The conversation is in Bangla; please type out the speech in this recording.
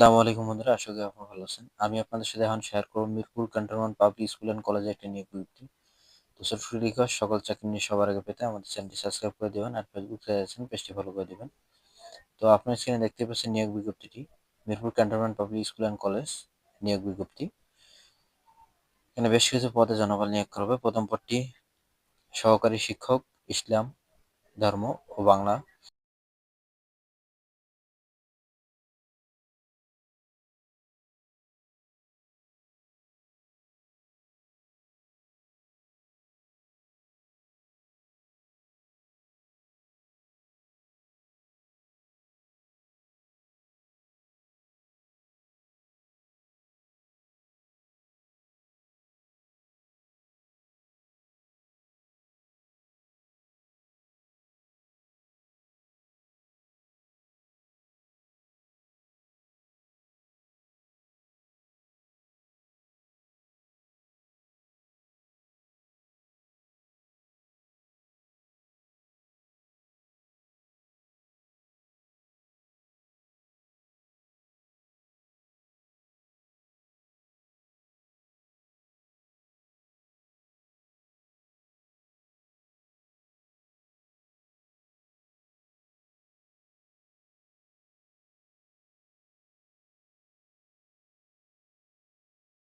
আসসালামু আলাইকুম বন্ধুরা, আশা করি আপনারা ভালো আছেন। আমি আপনাদের সাথে এখন শেয়ার করব Mirpur cantonment public school and কলেজে একটা নিয়োগ বিজ্ঞপ্তি। তো ছোট রিকোয়েস্ট সকল চাকরি নিয়ে সবার আগে পেতে আমাদের চ্যানেলটি সাবস্ক্রাইব করে দেবেন আর ফেসবুক আছেন, পেজটি ফলো করে দেবেন। তো আপনার স্ক্রিনে দেখতে পাচ্ছেন নিয়োগ বিজ্ঞপ্তিটি, Mirpur cantonment public school and college নিয়োগ বিজ্ঞপ্তি। এখানে বেশ কিছু পদে জনবল নিয়োগ করবে প্রথম পদটি সহকারী শিক্ষক, ইসলাম, ধর্ম ও বাংলা